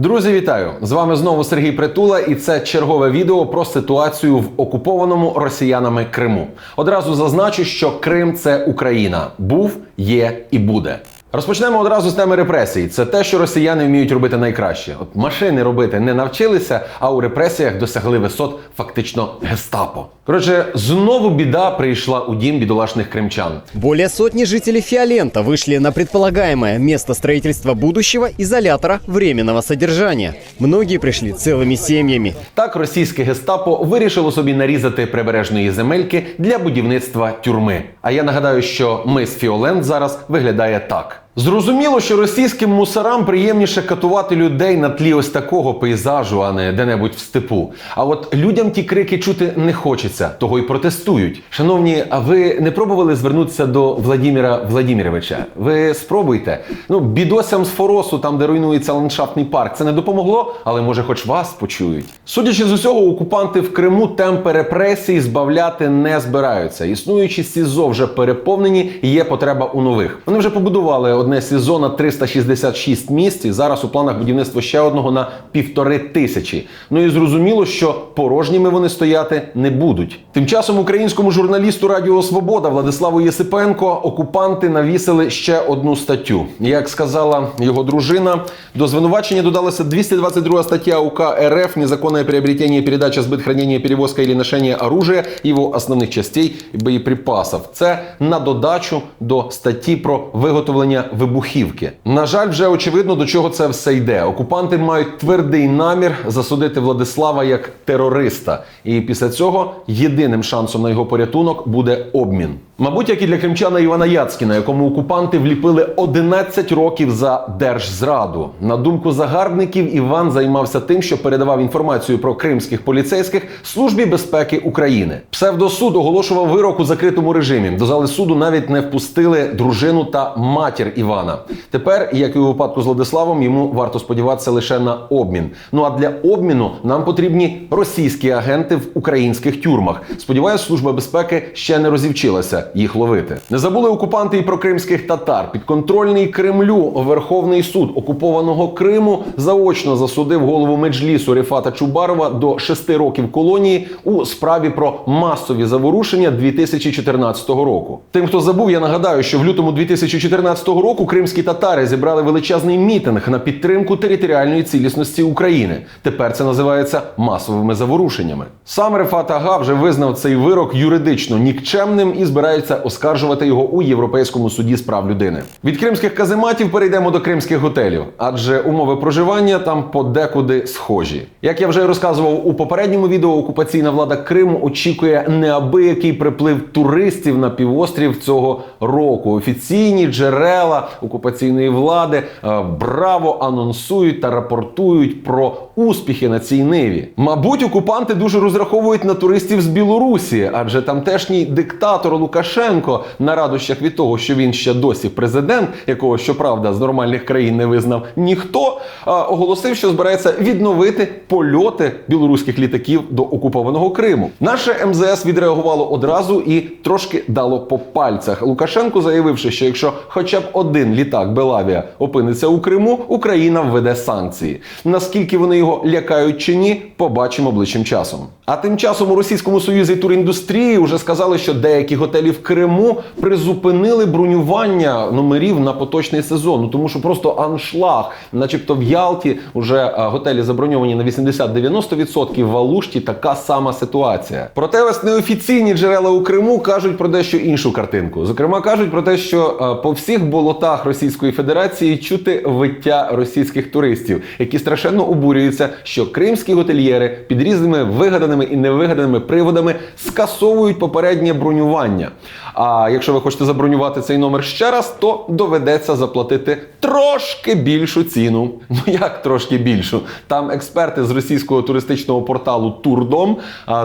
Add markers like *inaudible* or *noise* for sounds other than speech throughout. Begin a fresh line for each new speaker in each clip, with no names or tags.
Друзі, вітаю! З вами знову Сергій Притула, і це чергове відео про ситуацію в окупованому росіянами Криму. Одразу зазначу, що Крим це Україна. Був, є і буде. Розпочнемо одразу з теми репресій. Це те, що росіяни вміють робити найкраще. От машини робити не навчилися, а у репресіях досягли висот фактично гестапо. Коротше, знову біда прийшла у дім бідолашних кримчан.
Более сотни жителей Фиолента вышли на предполагаемое место строительства будущего изолятора временного содержания. Многие пришли целыми семьями.
Так російське гестапо вирішило собі нарізати прибережної земельки для будівництва тюрми. А я нагадаю, що мис Фіолент зараз виглядає так. Зрозуміло, що російським мусорам приємніше катувати людей на тлі ось такого пейзажу, а не де-небудь в степу. А от людям ті крики чути не хочеться, того й протестують. Шановні, а ви не пробували звернутися до Владіміра Владіміровича? Ви спробуйте. Ну, бідосям з Форосу, там де руйнується ландшафтний парк, це не допомогло, але може, хоч вас почують. Судячи з усього, окупанти в Криму темпи репресій збавляти не збираються. Існуючі СІЗО вже переповнені, і є потреба у нових. Вони вже побудували одне СІЗО на 366 місць. І зараз у планах будівництва ще одного на півтори тисячі. Ну і зрозуміло, що порожніми вони стояти не будуть. Тим часом українському журналісту Радіо Свобода Владиславу Єсипенко окупанти навісили ще одну статтю. Як сказала його дружина, до звинувачення додалася 222 стаття УК РФ «Незаконное приобретение, передача, сбыт, хранение, перевозка или ношение оружия, его основних частей і боєприпасів. Це на додачу до статті про виготовлення вибухівки. На жаль, вже очевидно до чого це все йде. Окупанти мають твердий намір засудити Владислава як терориста, і після цього єдиним шансом на його порятунок буде обмін. Мабуть, як і для кримчана Івана Яцькіна, якому окупанти вліпили 11 років за держзраду. На думку загарбників, Іван займався тим, що передавав інформацію про кримських поліцейських службі безпеки України. Псевдосуд оголошував вирок у закритому режимі. До зали суду навіть не впустили дружину та матір Івана. Тепер, як і у випадку з Владиславом, йому варто сподіватися лише на обмін. Ну а для обміну нам потрібні російські агенти в українських тюрмах. Сподіваюсь, служба безпеки ще не розівчилася їх ловити. Не забули окупанти і про кримських татар. Підконтрольний Кремлю Верховний суд окупованого Криму заочно засудив голову меджлісу Рефата Чубарова до шести років колонії у справі про масові заворушення 2014 року. Тим, хто забув, я нагадаю, що в лютому 2014 року кримські татари зібрали величезний мітинг на підтримку територіальної цілісності України. Тепер це називається масовими заворушеннями. Сам Рефат Ага вже визнав цей вирок юридично нікчемним і збирається оскаржувати його у Європейському суді з прав людини. Від кримських казематів перейдемо до кримських готелів, адже умови проживання там подекуди схожі. Як я вже розказував у попередньому відео, окупаційна влада Криму очікує неабиякий приплив туристів на півострів цього року. Офіційні джерела окупаційної влади е, браво анонсують та рапортують про успіхи на цій ниві. Мабуть, окупанти дуже розраховують на туристів з Білорусі, адже тамтешній диктатор Лукашенко на радощах від того, що він ще досі президент, якого щоправда з нормальних країн не визнав ніхто, оголосив, що збирається відновити польоти білоруських літаків до окупованого Криму. Наше МЗС відреагувало одразу і трошки дало по пальцях. Лукашенко заявивши, що якщо хоча б один літак Белавія опиниться у Криму, Україна введе санкції. Наскільки вони його лякають чи ні, побачимо ближчим часом. А тим часом у Російському Союзі туріндустрії вже сказали, що деякі готелі в Криму призупинили бронювання номерів на поточний сезон. Ну тому що просто аншлаг, начебто в Ялті вже готелі заброньовані на 80-90%, в Алушті така сама ситуація. Проте ось неофіційні джерела у Криму кажуть про дещо іншу картинку. Зокрема, кажуть про те, що по всіх болотах Російської Федерації чути виття російських туристів, які страшенно обурюються, що кримські готельєри під різними вигаданими і невигаданими приводами скасовують попереднє бронювання. А якщо ви хочете забронювати цей номер ще раз, то доведеться заплатити трошки більшу ціну. *laughs* Ну як трошки більшу? Там експерти з російського туристичного порталу Турдом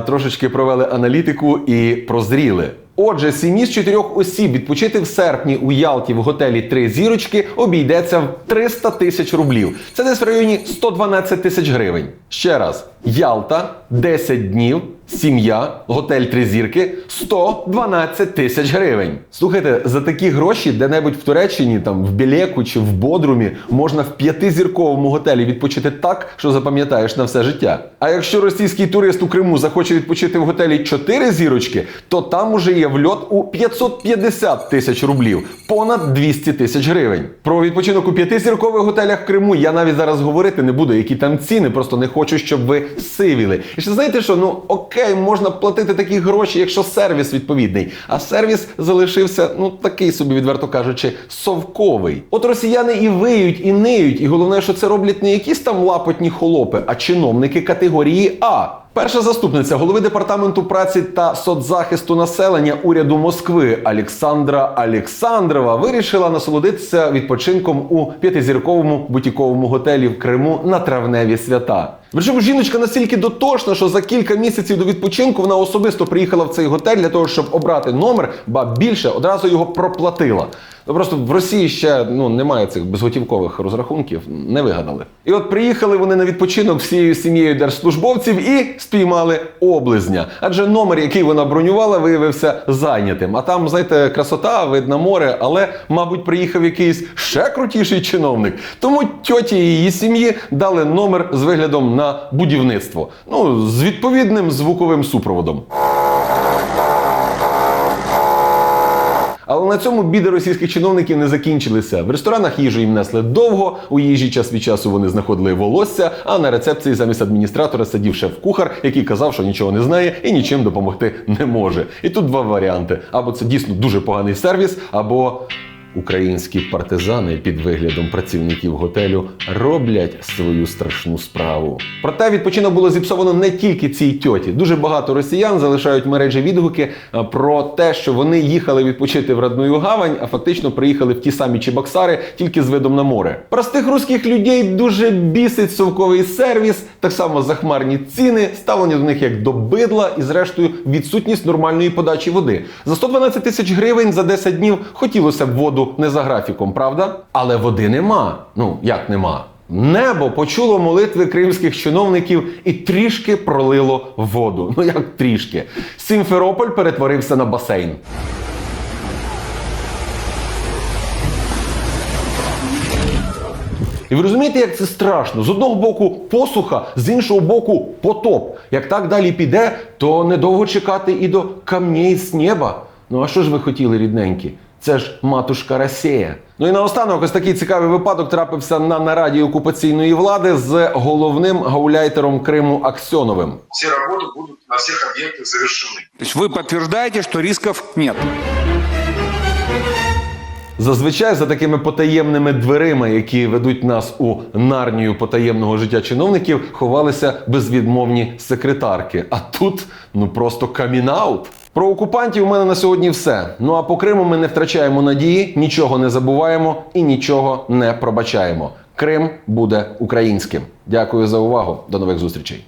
трошечки провели аналітику і прозріли. Отже, сім'ї з чотирьох осіб відпочити в серпні у Ялті в готелі три зірочки обійдеться в 300 тисяч рублів. Це десь в районі 112 тисяч гривень. Ще раз, Ялта 10 днів Сім'я, готель три зірки 112 тисяч гривень. Слухайте, за такі гроші де-небудь в Туреччині, там в Білеку чи в Бодрумі можна в п'ятизірковому готелі відпочити так, що запам'ятаєш на все життя. А якщо російський турист у Криму захоче відпочити в готелі 4 зірочки, то там уже є вльот у 550 тисяч рублів, понад 200 тисяч гривень. Про відпочинок у п'ятизіркових готелях в Криму я навіть зараз говорити не буду, які там ціни, просто не хочу, щоб ви сивіли. І ще знаєте що? Ну окей, можна платити такі гроші, якщо сервіс відповідний. А сервіс залишився, ну такий собі, відверто кажучи, совковий. От росіяни і виють, і ниють, і головне, що це роблять не якісь там лапотні холопи, а чиновники категорії А. Перша заступниця голови департаменту праці та соцзахисту населення уряду Москви Олександра Олександрова вирішила насолодитися відпочинком у п'ятизірковому бутіковому готелі в Криму на травневі свята. Причому жіночка настільки дотошна, що за кілька місяців до відпочинку вона особисто приїхала в цей готель для того, щоб обрати номер, ба більше одразу його проплатила. Ну просто в Росії ще ну немає цих безготівкових розрахунків, не вигадали. І от приїхали вони на відпочинок всією сім'єю держслужбовців і спіймали облизня. Адже номер, який вона бронювала, виявився зайнятим. А там, знаєте, красота, вид на море, але, мабуть, приїхав якийсь ще крутіший чиновник. Тому тьоті її сім'ї дали номер з виглядом на будівництво. Ну, з відповідним звуковим супроводом. Але на цьому біди російських чиновників не закінчилися. В ресторанах їжу їм несли довго, у їжі час від часу вони знаходили волосся, а на рецепції замість адміністратора сидів шеф-кухар, який казав, що нічого не знає і нічим допомогти не може. І тут два варіанти: або це дійсно дуже поганий сервіс, або. Українські партизани під виглядом працівників готелю роблять свою страшну справу. Проте відпочинок було зіпсовано не тільки цій тьоті. Дуже багато росіян залишають мережі відгуки е, про те, що вони їхали відпочити в родную гавань, а фактично приїхали в ті самі Чебоксари, тільки з видом на море. Простих русських людей дуже бісить совковий сервіс, так само захмарні ціни, ставлення до них як до бидла і, зрештою, відсутність нормальної подачі води. За 112 тисяч гривень за 10 днів хотілося б воду не за графіком, правда? Але води нема. Ну як нема? Небо почуло молитви кримських чиновників і трішки пролило воду. Ну як трішки. Сімферополь перетворився на басейн. І ви розумієте, як це страшно? З одного боку посуха, з іншого боку потоп. Як так далі піде, то недовго чекати і до камней з неба. Ну а що ж ви хотіли, рідненькі? Це ж матушка Росія. Ну і наостанок ось такий цікавий випадок трапився на нараді окупаційної влади з головним гауляйтером Криму Аксьоновим.
все работы будут на всех объектах завершены.
То есть вы подтверждаете, что рисков нет?
Зазвичай за такими потаємними дверима, які ведуть нас у нарнію потаємного життя чиновників, ховалися безвідмовні секретарки. А тут ну просто камінаут. Про окупантів у мене на сьогодні все. Ну а по Криму ми не втрачаємо надії, нічого не забуваємо і нічого не пробачаємо. Крим буде українським. Дякую за увагу. До нових зустрічей.